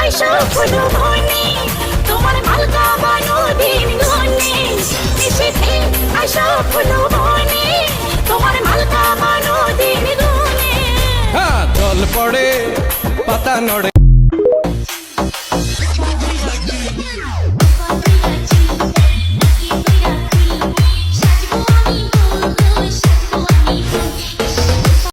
আইসো ফুল ভনে তোমার মালকা বানুদিন গনে মিশেতে আইসো ফুল ভনে তোমার মালকা বানুদিন গনে হ্যাঁ জল পড়ে, পাতা নড়ে।